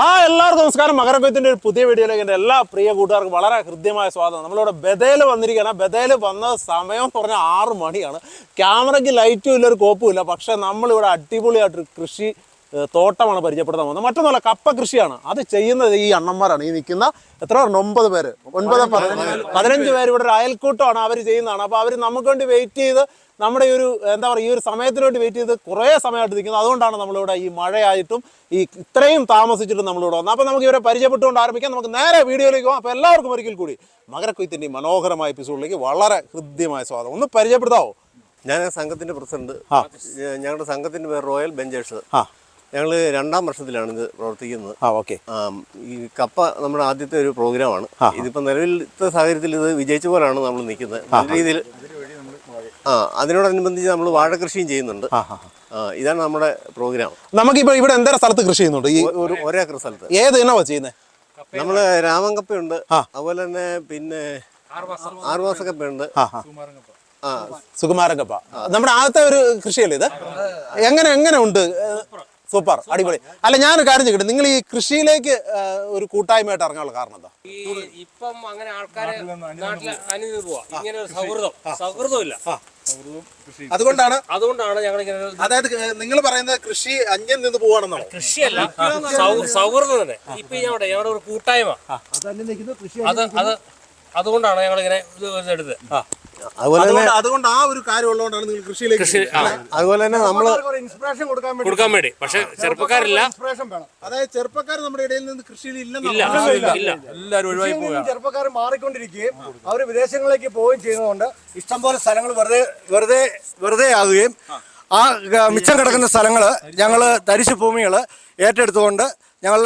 ആ എല്ലാവർക്കും നമസ്കാരം. മകരക്കൊയ്ത്തിന്റെ ഒരു പുതിയ വീഡിയോയിലേക്ക് എന്റെ എല്ലാ പ്രിയ കൂട്ടുകാർക്കും വളരെ ഹൃദ്യമായ സ്വാഗതം. നമ്മളിവിടെ ബദയിൽ വന്നിരിക്കുകയാണ്. ബദയിൽ വന്ന സമയം എന്ന് പറഞ്ഞാൽ ആറ് മണിയാണ്. ക്യാമറയ്ക്ക് ലൈറ്റും ഇല്ല ഒരു കോപ്പും ഇല്ല. പക്ഷേ നമ്മളിവിടെ അടിപൊളിയായിട്ടൊരു കൃഷി തോട്ടമാണ് പരിചയപ്പെടുത്താൻ പോകുന്നത്. മറ്റൊന്നുമല്ല കപ്പ കൃഷിയാണ്. അത് ചെയ്യുന്നത് ഈ അണ്ണന്മാരാണ്. ഈ നിൽക്കുന്ന എത്ര പേരുണ്ട്? ഒമ്പത് പേര്. ഒൻപത് പതിനഞ്ച് പേര്. ഇവിടെ ഒരു അയൽക്കൂട്ടമാണ് അവർ ചെയ്യുന്നതാണ്. അപ്പോൾ അവർ നമുക്ക് വേണ്ടി വെയിറ്റ് ചെയ്ത് നമ്മുടെ ഈ ഒരു എന്താ പറയുക ഈ ഒരു സമയത്തിന് വേണ്ടി വെയിറ്റ് ചെയ്ത് കുറേ സമയമായിട്ട് നിൽക്കുന്നത് അതുകൊണ്ടാണ് നമ്മളിവിടെ ഈ മഴയായിട്ടും ഈ ഇത്രയും താമസിച്ചിട്ടും നമ്മളിവിടെ വന്നത്. അപ്പോൾ നമുക്ക് ഇവരെ പരിചയപ്പെട്ടുകൊണ്ട് ആരംഭിക്കാം. നമുക്ക് നേരെ വീഡിയോയിലേക്ക് പോകാം. അപ്പോൾ എല്ലാവർക്കും ഒരിക്കൽ കൂടി മകരക്കൊയ്ത്തിന്റെ മനോഹരമായ എപ്പിസോഡിലേക്ക് വളരെ ഹൃദ്യമായ സ്വാഗതം. ഒന്ന് പരിചയപ്പെടുത്താവോ? ഞാൻ സംഘത്തിന്റെ സംഘത്തിന്റെ പ്രസിഡന്റ്. ഞങ്ങളുടെ സംഘത്തിന്റെ പേര് റോയൽ ബെഞ്ചേഴ്സ്. ഞങ്ങൾ രണ്ടാം വർഷത്തിലാണ് ഇത് പ്രവർത്തിക്കുന്നത്. ആ ഓക്കെ. ഈ കപ്പ നമ്മുടെ ആദ്യത്തെ ഒരു പ്രോഗ്രാമാണ്. ഇതിപ്പോൾ നിലവിലത്തെ സാഹചര്യത്തിൽ ഇത് വിജയിച്ച പോലാണ് നമ്മൾ നിൽക്കുന്നത്. നല്ല രീതിയിൽ ആ അതിനോടനുബന്ധിച്ച് നമ്മൾ വാഴകൃഷിയും ചെയ്യുന്നുണ്ട്. ആ ആ ആ, ഇതാണ് നമ്മുടെ പ്രോഗ്രാം. നമുക്കിപ്പോ ഇവിടെ എന്തര സ്ഥലത്ത് കൃഷി ചെയ്യുന്നുണ്ട്? ഈ ഒരു ഒരേക്കർ സ്ഥലത്ത്. ഏത് ഇനവാ ചെയ്യുന്നത് നമ്മൾ രാമങ്കപ്പയുണ്ട്. അതുപോലെ തന്നെ പിന്നെ ആറുമാസക്കപ്പയുണ്ട് സുകുമാരങ്കപ്പ സുകുമാരൻ കപ്പ നമ്മുടെ ആദ്യത്തെ ഒരു കൃഷിയല്ലേ ഇത്? എങ്ങനെ എങ്ങനെ ഉണ്ട്? സൂപ്പർ അടിപൊളി. അല്ല ഞാനൊരു കാര്യം ചോദിക്കട്ടെ? നിങ്ങൾ ഈ കൃഷിയിലേക്ക് ഒരു കൂട്ടായ്മയായിട്ട് ഇറങ്ങാനുള്ള കാരണം എന്താ? ഇപ്പം അങ്ങനെ ആൾക്കാരെ നാട്ടിലെ അനിഞ്ഞു പോവാ. ഇങ്ങനെ ഒരു സൗഹൃദം. സൗഹൃദം ഇല്ല അതുകൊണ്ടാണ് അതുകൊണ്ടാണ് ഞങ്ങൾ ഇങ്ങനെ അതായത് നിങ്ങൾ പറയുന്നത് കൃഷി അന്യം നിന്ന് പോവാണെന്നോ കൃഷിയല്ല. സൗഹൃദം തന്നെ. ഇപ്പൊ ഞങ്ങളുടെ ഞങ്ങളുടെ ഒരു കൂട്ടായ്മ. അത് അത് അതുകൊണ്ടാണ് ഞങ്ങൾ ഇങ്ങനെ ഇത് എടുത്തത്. അതുപോലെ തന്നെ അതുകൊണ്ട് ആ ഒരു കാര്യം ഉള്ളതുകൊണ്ടാണ് നിങ്ങൾ കൃഷിയിലേക്ക് കൃഷി ആ, അതുപോലെ തന്നെ നമ്മൾ ഇൻസ്പിറേഷൻ കൊടുക്കാൻ വേണ്ടി പക്ഷെ ചെറുപ്പക്കാരില്ല. ഇൻസ്പിറേഷൻ വേണം. അതായത് ചെറുപ്പക്കാർ നമ്മുടെ ഇടയിൽ നിന്ന് കൃഷിയിൽ ഇല്ല ഇല്ലെന്നാണ് ഇല്ല കൃഷിയിൽ നിന്നും ചെറുപ്പക്കാർ മാറിക്കൊണ്ടിരിക്കുകയും അവർ വിദേശങ്ങളിലേക്ക് പോവുകയും ചെയ്യുന്നതുകൊണ്ട് ഇഷ്ടംപോലെ സ്ഥലങ്ങൾ വെറുതെ വെറുതെ വെറുതെ ആകുകയും ആ ഗ- മിച്ചം കിടക്കുന്ന സ്ഥലങ്ങൾ ഞങ്ങൾ തരിശു ഭൂമികൾ ഏറ്റെടുത്തുകൊണ്ട് ഞങ്ങൾ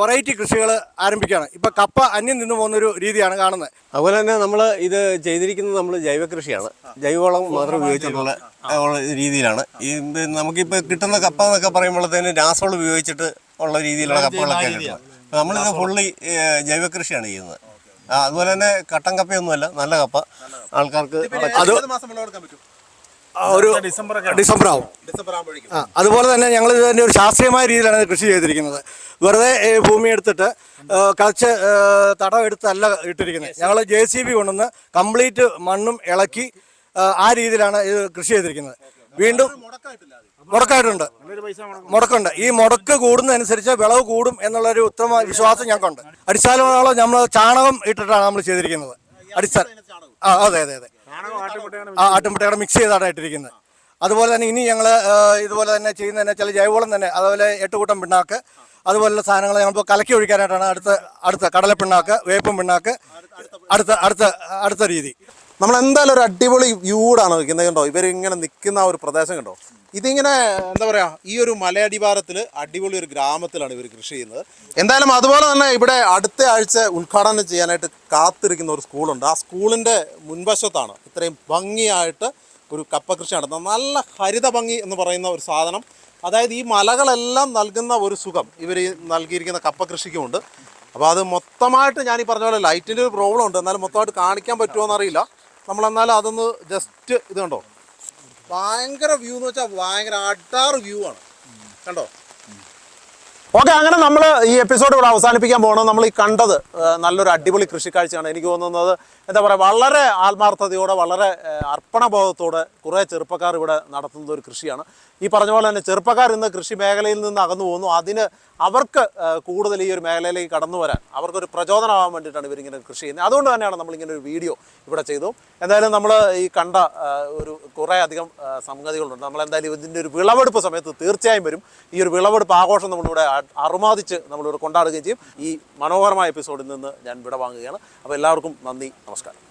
വെറൈറ്റി കൃഷികൾ ആരംഭിക്കുകയാണ്. ഇപ്പൊ കപ്പ അന്യം നിന്ന് പോകുന്നൊരു രീതിയാണ് കാണുന്നത്. അതുപോലെ തന്നെ നമ്മൾ ഇത് ചെയ്തിരിക്കുന്നത് നമ്മൾ ജൈവ കൃഷിയാണ്. ജൈവവളം മാത്രം ഉപയോഗിച്ചിട്ടുള്ള രീതിയിലാണ്. ഈ നമുക്കിപ്പോൾ കിട്ടുന്ന കപ്പ എന്നൊക്കെ പറയുമ്പോഴത്തേന് രാസവളം ഉപയോഗിച്ചിട്ട് ഉള്ള രീതിയിലുള്ള കപ്പകളൊക്കെ കിട്ടുന്നത് നമ്മളിത് ഫുള്ളി ജൈവ കൃഷിയാണ് ചെയ്യുന്നത്. അതുപോലെ തന്നെ കട്ടൻ കപ്പയൊന്നുമല്ല നല്ല കപ്പ. ആൾക്കാർക്ക് അത് ഒരു ഡിസംബർ ആവും ഡിസംബർ ആവും അതുപോലെ തന്നെ ഞങ്ങൾ ഇതിന്റെ ഒരു ശാസ്ത്രീയമായ രീതിയിലാണ് കൃഷി ചെയ്തിരിക്കുന്നത്. വെറുതെ ഭൂമി എടുത്തിട്ട് കളച്ച് തടം എടുത്തല്ല ഇട്ടിരിക്കുന്നത് ഞങ്ങൾ ജെ സി ബി കൊണ്ടുവന്ന് കംപ്ലീറ്റ് മണ്ണും ഇളക്കി ആ രീതിയിലാണ് ഇത് കൃഷി ചെയ്തിരിക്കുന്നത്. വീണ്ടും മുടക്കായിട്ടുണ്ട്. മുടക്കുണ്ട് ഈ മുടക്ക് കൂടുന്നതനുസരിച്ച് വിളവ് കൂടും എന്നുള്ളൊരു ഉത്തമ വിശ്വാസം ഞങ്ങൾക്കുണ്ട്. അടിസ്ഥാനമാണല്ലോ നമ്മൾ ചാണകം ഇട്ടിട്ടാണ് നമ്മൾ ചെയ്തിരിക്കുന്നത്. അടിസ്ഥാന ആ അതെ അതെ അതെ. ആ ആട്ടുമുട്ടയുടെ മിക്സ് ചെയ്താണ് ഇട്ടിരിക്കുന്നത്. അതുപോലെ തന്നെ ഇനി ഞങ്ങൾ ഇതുപോലെ തന്നെ ചെയ്യുന്നതെന്ന് വെച്ചാൽ ജൈവവളം തന്നെ. അതുപോലെ എട്ടുകൂട്ടം പിണ്ണാക്ക്. അതുപോലുള്ള സാധനങ്ങൾ ഞങ്ങളിപ്പോൾ കലക്കി ഒഴിക്കാനായിട്ടാണ് അടുത്ത അടുത്ത കടല പിണ്ണാക്ക് വേപ്പും പിണ്ണാക്ക് അടുത്ത അടുത്ത അടുത്ത രീതി. നമ്മൾ എന്തായാലും ഒരു അടിപൊളി വ്യൂടാണ് വെക്കുന്നത് കണ്ടോ? ഇവർ ഇങ്ങനെ നിൽക്കുന്ന ആ ഒരു പ്രദേശം കണ്ടോ? ഇതിങ്ങനെ എന്താ പറയുക ഈ ഒരു മലയടിവാരത്തിൽ അടിപൊളി ഒരു ഗ്രാമത്തിലാണ് ഇവർ കൃഷി ചെയ്യുന്നത്. എന്തായാലും അതുപോലെ തന്നെ ഇവിടെ അടുത്ത ആഴ്ച ഉദ്ഘാടനം ചെയ്യാനായിട്ട് കാത്തിരിക്കുന്ന ഒരു സ്കൂളുണ്ട്. ആ സ്കൂളിന്റെ മുൻവശത്താണ് ഇത്രയും ഭംഗിയായിട്ട് ഒരു കപ്പ കൃഷി നടത്തുന്നത് നല്ല ഹരിത ഭംഗി എന്ന് പറയുന്ന ഒരു സാധനം അതായത് ഈ മലകളെല്ലാം നൽകുന്ന ഒരു സുഖം ഇവർ നൽകിയിരിക്കുന്ന കപ്പ കൃഷിക്കുമുണ്ട്. അപ്പോൾ അത് മൊത്തമായിട്ട് ഞാൻ ഈ പറഞ്ഞ പോലെ ലൈറ്റിന്റെ ഒരു പ്രോബ്ലം ഉണ്ട്. എന്നാലും മൊത്തമായിട്ട് കാണിക്കാൻ പറ്റുമോ എന്നറിയില്ല. നമ്മളെന്നാലും അതൊന്ന് ജസ്റ്റ് ഇത് കണ്ടോ? ഭയങ്കര വ്യൂ എന്ന് വെച്ചാൽ ഭയങ്കര അടാറ് വ്യൂ ആണ്. കണ്ടോ? ഓക്കെ അങ്ങനെ നമ്മൾ ഈ എപ്പിസോഡ് ഇവിടെ അവസാനിപ്പിക്കാൻ പോകണം നമ്മൾ ഈ കണ്ടത് നല്ലൊരു അടിപൊളി കൃഷിക്കാഴ്ചയാണ് എനിക്ക് തോന്നുന്നത്. എന്താ പറയുക വളരെ ആത്മാർത്ഥതയോടെ വളരെ അർപ്പണബോധത്തോടെ കുറേ ചെറുപ്പക്കാർ ഇവിടെ നടത്തുന്ന ഒരു കൃഷിയാണ്. ഈ പറഞ്ഞ പോലെ തന്നെ ചെറുപ്പക്കാർ ഇന്ന് കൃഷി മേഖലയിൽ നിന്ന് അകന്നു പോകുന്നു. അതിന് അവർക്ക് കൂടുതൽ ഈ ഒരു മേഖലയിലേക്ക് കടന്നു വരാൻ അവർക്കൊരു പ്രചോദനമാകാൻ വേണ്ടിയിട്ടാണ് ഇവരിങ്ങനെ കൃഷി ചെയ്യുന്നത്. അതുകൊണ്ട് തന്നെയാണ് നമ്മളിങ്ങനെ ഒരു വീഡിയോ ഇവിടെ ചെയ്തു. എന്തായാലും നമ്മൾ ഈ കണ്ട ഒരു കുറേ അധികം സംഗതികളുണ്ട്. നമ്മളെന്തായാലും ഇതിന്റെ ഒരു വിളവെടുപ്പ് സമയത്ത് തീർച്ചയായും വരും. ഈ ഒരു വിളവെടുപ്പ് ആഘോഷം നമ്മളിവിടെ അറുമാതിച്ച് നമ്മളിവിടെ കൊണ്ടാടുകയും ചെയ്യും. ഈ മനോഹരമായ എപ്പിസോഡിൽ നിന്ന് ഞാൻ വിട വാങ്ങുകയാണ് അപ്പോൾ എല്ലാവർക്കും നന്ദി നമസ്കാരം.